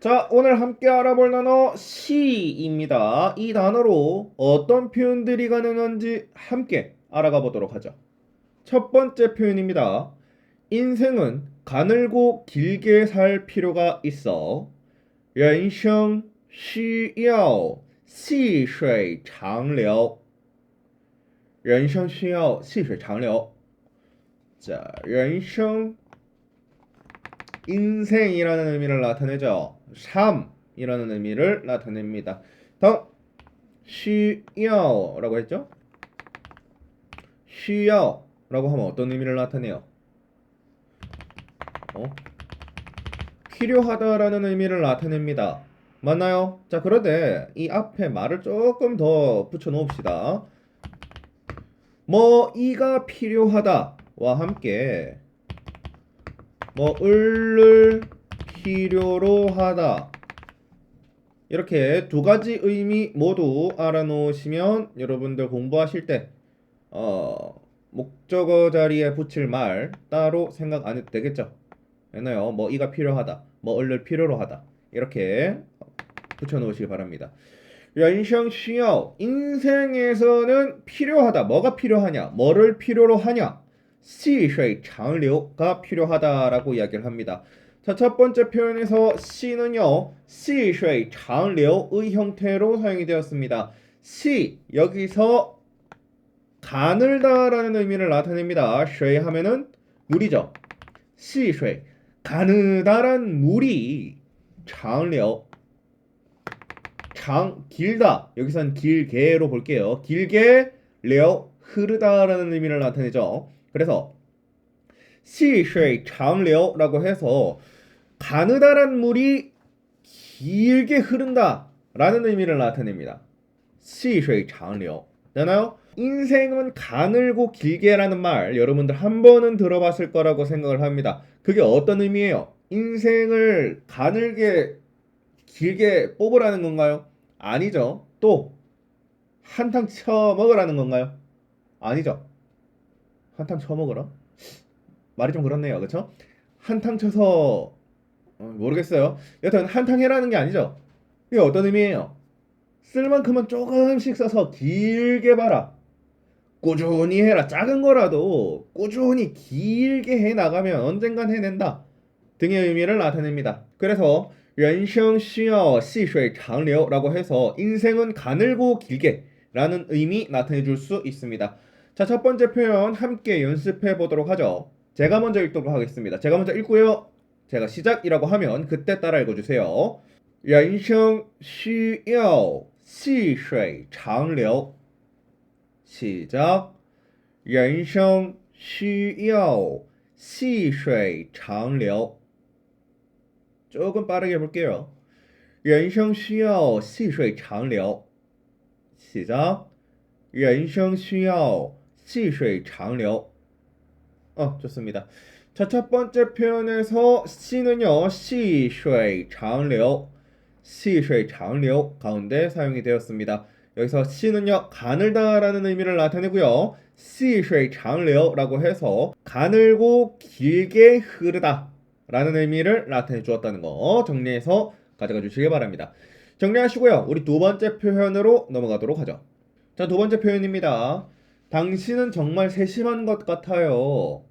자, 오늘 함께 알아볼 단어 시입니다. 이 단어로 어떤 표현들이 가능한지 함께 알아가 보도록 하죠. 첫 번째 표현입니다. 인생은 가늘고 길게 살 필요가 있어. 人生需要细水长流.人生需要细水长流. 자, 人生 인생이라는 의미를 나타내죠. 삶이라는 의미를 나타냅니다. 다음 쉬요라고 했죠? 쉬요라고 하면 어떤 의미를 나타내요? 어? 필요하다라는 의미를 나타냅니다. 맞나요? 자, 그런데 이 앞에 말을 조금 더 붙여 놓읍시다. 뭐 이가 필요하다와 함께 뭐 을을 필요로 하다. 이렇게 두 가지 의미 모두 알아놓으시면 여러분들 공부하실 때 어, 목적어 자리에 붙일 말 따로 생각 안 해도 되겠죠? 되나요? 뭐 이가 필요하다, 뭐 얼른 필요로 하다 이렇게 붙여놓으시기 바랍니다. 연성시요 인생에서는 필요하다. 뭐가 필요하냐? 뭐를 필요로 하냐? 시쉐 장류가 필요하다라고 이야기를 합니다. 자, 첫 번째 표현에서 시는요, 시쉐 장려의 형태로 사용이 되었습니다. 시 여기서 가늘다라는 의미를 나타냅니다. 쉐이 하면은 물이죠. 시쉐이 가느다란 물이 장려 장 길다 여기선 길게로 볼게요. 길게 려 흐르다라는 의미를 나타내죠. 그래서 시쉐 장려라고 해서 가느다란 물이 길게 흐른다라는 의미를 나타냅니다. 시쉐 장려 되나요? 인생은 가늘고 길게라는 말 여러분들 한 번은 들어봤을 거라고 생각을 합니다. 그게 어떤 의미예요? 인생을 가늘게 길게 뽑으라는 건가요? 아니죠. 또 한탕 쳐 먹으라는 건가요? 아니죠. 한탕 쳐 먹으라? 말이 좀 그렇네요. 그렇죠? 한탕 쳐서 어, 모르겠어요. 여튼 한탕 해라는 게 아니죠. 이게 어떤 의미예요? 쓸 만큼은 조금씩 써서 길게 봐라. 꾸준히 해라. 작은 거라도 꾸준히 길게 해 나가면 언젠간 해낸다. 등의 의미를 나타냅니다. 그래서 人生需要细水长流라고 해서 인생은 가늘고 길게 라는 의미 나타내 줄 수 있습니다. 자, 첫 번째 표현 함께 연습해 보도록 하죠. 제가 먼저 읽도록 하겠습니다. 제가 먼저 읽고요. 제가 시작이라고 하면 그때 따라 읽어주세요. 人生需要细水长流. 시작. 人生需要细水长流. 조금 빠르게 해볼게요. 人生需要细水长流. 시작. 人生需要细水长流. 어, 좋습니다. 자, 첫 번째 표현에서 시는요, 시쉐 장류, 시쉐 장류 가운데 사용이 되었습니다. 여기서 시는요, 가늘다라는 의미를 나타내고요. 시쉐이 장류라고 해서 가늘고 길게 흐르다 라는 의미를 나타내 주었다는 거 정리해서 가져가 주시기 바랍니다. 정리하시고요. 우리 두 번째 표현으로 넘어가도록 하죠. 자, 두 번째 표현입니다. 당신은 정말 세심한 것 같아요.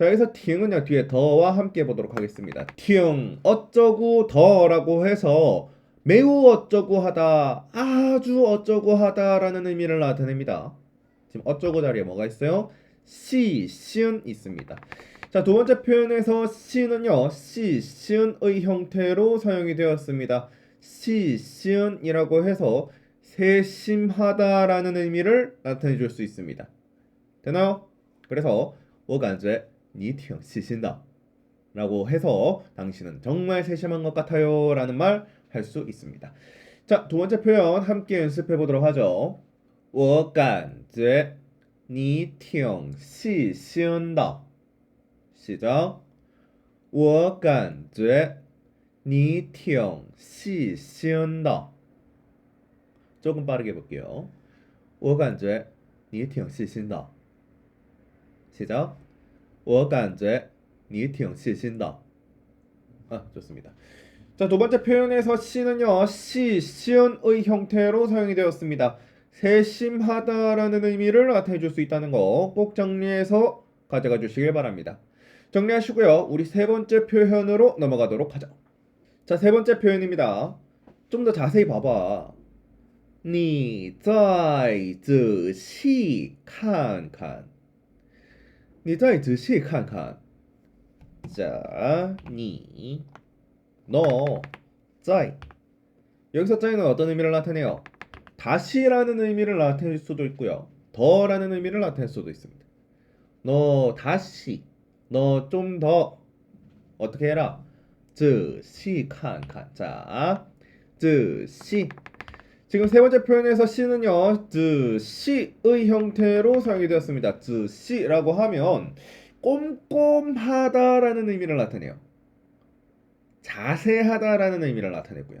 자 여기서 挺은요 뒤에 더와 함께 보도록 하겠습니다. 挺 어쩌고 더라고 해서 매우 어쩌고 하다, 아주 어쩌고 하다라는 의미를 나타냅니다. 지금 어쩌고 자리에 뭐가 있어요? 시, 시은 있습니다. 자, 두 번째 표현에서 시는요, 시, 시은의 형태로 사용이 되었습니다. 시, 시은이라고 해서 세심하다라는 의미를 나타내 줄 수 있습니다. 되나요? 그래서 我感觉 你挺细心的. 라고 해서 당신은 정말 세심한 것 같아요 라는 말 할 수 있습니다. 자, 두 번째 표현 함께 연습해 보도록 하죠. 我感觉你挺细心的. 시작. 我感觉你挺细心的. 조금 빠르게 볼게요. 我感觉你挺细心的. 시작. 我感觉你挺细心的. 아, 좋습니다. 자, 두 번째 표현에서 시는요. 시, 시은의 형태로 사용이 되었습니다. 세심하다라는 의미를 나타내 줄 수 있다는 거 꼭 정리해서 가져가 주시길 바랍니다. 정리하시고요. 우리 세 번째 표현으로 넘어가도록 하죠. 자, 세 번째 표현입니다. 좀 더 자세히 봐봐. 你再仔细看看. 你再仔细看看. 자, 你 너, 在 여기서 在는 어떤 의미를 나타내요? 다시라는 의미를 나타낼 수도 있고요. 더라는 의미를 나타낼 수도 있습니다. 너 다시, 너 좀 더 어떻게 해라? 仔细看看. 자, 仔细 지금 세 번째 표현에서 시는요, 仔细의 형태로 사용이 되었습니다. 仔细라고 하면 꼼꼼하다라는 의미를 나타내요. 자세하다라는 의미를 나타내고요.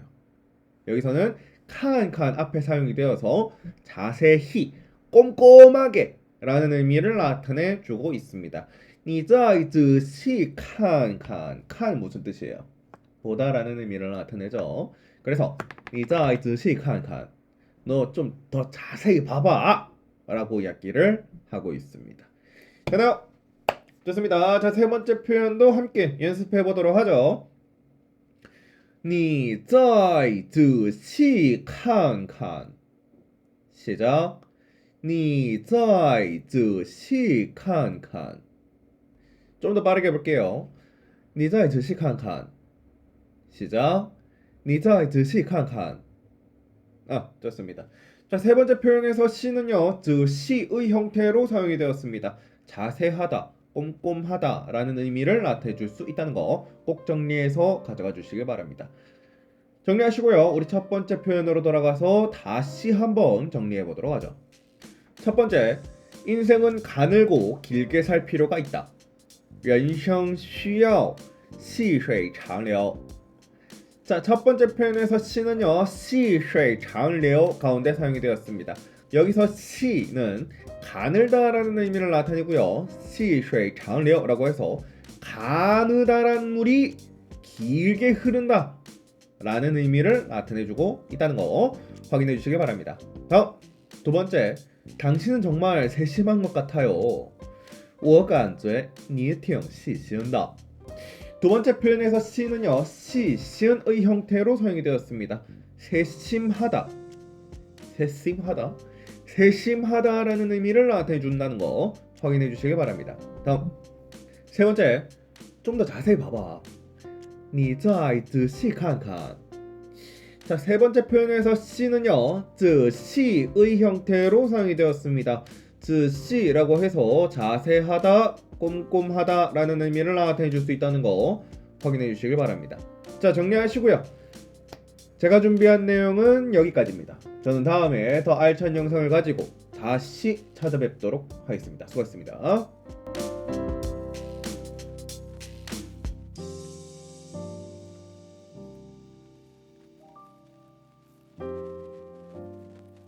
여기서는 칸칸 앞에 사용이 되어서 자세히 꼼꼼하게 라는 의미를 나타내 주고 있습니다. 你再仔细看看칸 무슨 뜻이에요? 보다라는 의미를 나타내죠. 그래서 你再仔细看看 너 좀 더 자세히 봐봐 라고 이야기를 하고 있습니다. 되나요? 좋습니다. 자, 세 번째 표현도 함께 연습해 보도록 하죠. 你再仔细看看 시작. 你再仔细看看 좀 더 빠르게 볼게요. 你再仔细看看 시작. 你再仔细看看 아, 좋습니다. 자, 세 번째 표현에서 시는요, 仔细의 형태로 사용이 되었습니다. 자세하다, 꼼꼼하다라는 의미를 나타내 줄 수 있다는 거 꼭 정리해서 가져가 주시길 바랍니다. 정리하시고요. 우리 첫 번째 표현으로 돌아가서 다시 한번 정리해 보도록 하죠. 첫 번째, 인생은 가늘고 길게 살 필요가 있다. 人生需要细水长流. 자, 첫 번째 표현에서 시는요, 细水长流 가운데 사용이 되었습니다. 여기서 시는 가늘다라는 의미를 나타내고요. 细水长流라고 해서 가느다란 물이 길게 흐른다 라는 의미를 나타내주고 있다는 거 확인해 주시기 바랍니다. 다음 두 번째, 당신은 정말 세심한 것 같아요. 我感觉你挺细心的. 두 번째 표현에서 시는요, 시, 시은의 형태로 사용이 되었습니다. 세심하다, 세심하다, 세심하다라는 의미를 나타내 준다는 거 확인해 주시기 바랍니다. 다음 세 번째, 좀 더 자세히 봐봐. 你再仔细看看. 자, 세 번째 표현에서 시는요, 仔细의 형태로 사용이 되었습니다. 仔细라고 해서 자세하다, 꼼꼼하다라는 의미를 나타내 줄 수 있다는 거 확인해 주시길 바랍니다. 자, 정리하시고요. 제가 준비한 내용은 여기까지입니다. 저는 다음에 더 알찬 영상을 가지고 다시 찾아뵙도록 하겠습니다. 수고하셨습니다.